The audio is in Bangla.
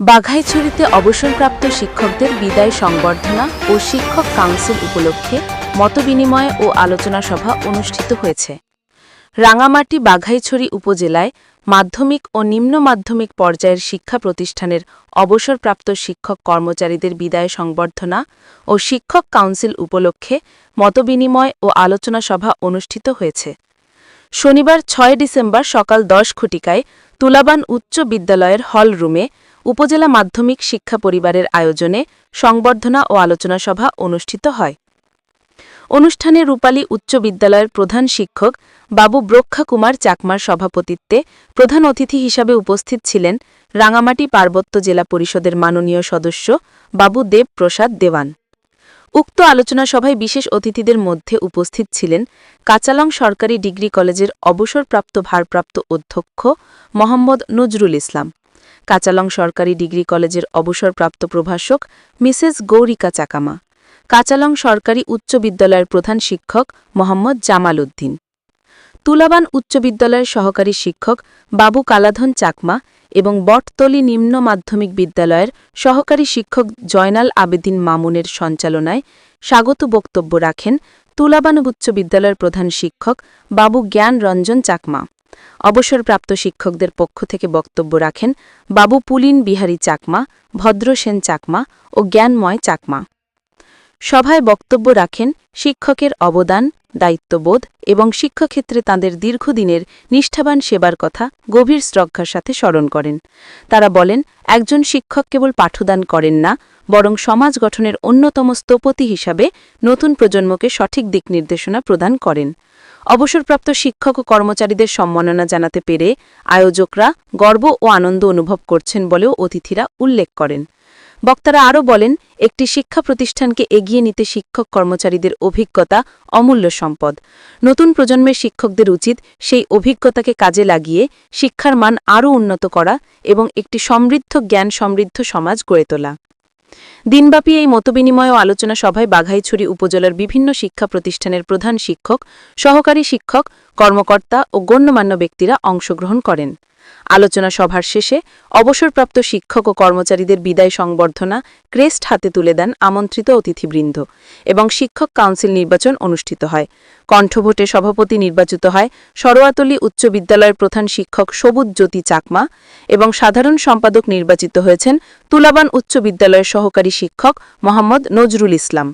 বাঘাইছড়িতে অবসরপ্রাপ্ত শিক্ষকদের বিদায় সংবর্ধনা ও শিক্ষক কাউন্সিল উপলক্ষে মতবিনিময় ও আলোচনা সভা অনুষ্ঠিত হয়েছে। রাঙামাটি বাঘাইছড়ি উপজেলায় মাধ্যমিক ও নিম্ন মাধ্যমিক পর্যায়ের শিক্ষা প্রতিষ্ঠানের অবসরপ্রাপ্ত শিক্ষক কর্মচারীদের বিদায় সংবর্ধনা ও শিক্ষক কাউন্সিল উপলক্ষে মতবিনিময় ও আলোচনা সভা অনুষ্ঠিত হয়েছে। শনিবার ছয় ডিসেম্বর সকাল দশ ঘটিকায় তুলাবান উচ্চ বিদ্যালয়ের হল রুমে উপজেলা মাধ্যমিক শিক্ষা পরিবারের আয়োজনে সংবর্ধনা ও আলোচনা সভা অনুষ্ঠিত হয়। অনুষ্ঠানে রূপালী উচ্চ বিদ্যালয়ের প্রধান শিক্ষক বাবু ব্রক্ষা কুমার চাকমার সভাপতিত্বে প্রধান অতিথি হিসাবে উপস্থিত ছিলেন রাঙামাটি পার্বত্য জেলা পরিষদের মাননীয় সদস্য বাবু দেব প্রসাদ দেওয়ান। উক্ত আলোচনা সভায় বিশেষ অতিথিদের মধ্যে উপস্থিত ছিলেন কাচালং সরকারি ডিগ্রি কলেজের অবসরপ্রাপ্ত ভারপ্রাপ্ত অধ্যক্ষ মোহাম্মদ নজরুল ইসলাম। কাচালং সরকারি ডিগ্রি কলেজের অবসরপ্রাপ্ত প্রভাষক মিসেস গৌরিকা চাকামা। কাচালং সরকারি উচ্চ বিদ্যালয়ের প্রধান শিক্ষক মোহাম্মদ জামাল উদ্দিন। তুলাবান উচ্চ বিদ্যালয়ের সহকারী শিক্ষক বাবু কালাধন চাকমা এবং বটতলি নিম্ন মাধ্যমিক বিদ্যালয়ের সহকারী শিক্ষক জয়নাল আবেদিন মামুনের সঞ্চালনায় স্বাগত বক্তব্য রাখেন তুলাবান উচ্চ বিদ্যালয়ের প্রধান শিক্ষক বাবু জ্ঞান রঞ্জন চাকমা। অবসরপ্রাপ্ত শিক্ষকদের পক্ষ থেকে বক্তব্য রাখেন বাবু পুলিন বিহারী চাকমা ভদ্রসেন চাকমা ও জ্ঞানময় চাকমা। সভায় বক্তব্য রাখেন শিক্ষকের অবদান, দায়িত্ববোধ এবং শিক্ষাক্ষেত্রে তাঁদের দীর্ঘদিনের নিষ্ঠাবান সেবার কথা গভীর শ্রদ্ধার সাথে স্মরণ করেন। তারা বলেন, একজন শিক্ষক কেবল পাঠদান করেন না, বরং সমাজ গঠনের অন্যতম স্থপতি হিসাবে নতুন প্রজন্মকে সঠিক দিক নির্দেশনা প্রদান করেন। অবসরপ্রাপ্ত শিক্ষক ও কর্মচারীদের সম্মাননা জানাতে পেরে আয়োজকরা গর্ব ও আনন্দ অনুভব করছেন বলেও অতিথিরা উল্লেখ করেন। বক্তারা আরও বলেন, একটি শিক্ষা প্রতিষ্ঠানকে এগিয়ে নিতে শিক্ষক কর্মচারীদের অভিজ্ঞতা অমূল্য সম্পদ। নতুন প্রজন্মের শিক্ষকদের উচিত সেই অভিজ্ঞতাকে কাজে লাগিয়ে শিক্ষার মান আরও উন্নত করা এবং একটি সমৃদ্ধ জ্ঞান সমৃদ্ধ সমাজ গড়ে তোলা। দিনব্যাপী এই মতবিনিময় ও আলোচনা সভায় বাঘাইছড়ি উপজেলার বিভিন্ন শিক্ষা প্রতিষ্ঠানের প্রধান শিক্ষক, সহকারী শিক্ষক কর্মকর্তা ও গণ্যমান্য ব্যক্তিরা অংশগ্রহণ করেন। আলোচনা সভার শেষে অবসরপ্রাপ্ত শিক্ষক ও কর্মচারীদের বিদায় সংবর্ধনা ক্রেস্ট হাতে তুলে দেন আমন্ত্রিত অতিথিবৃন্দ এবং শিক্ষক কাউন্সিল নির্বাচন অনুষ্ঠিত হয়। কণ্ঠভোটে সভাপতি নির্বাচিত হয় সরোয়াতলী উচ্চ বিদ্যালয়ের প্রধান শিক্ষক সবুজ জ্যোতি চাকমা এবং সাধারণ সম্পাদক নির্বাচিত হয়েছেন তুলাবান উচ্চ বিদ্যালয়ের সহকারী শিক্ষক মোহাম্মদ নজরুল ইসলাম।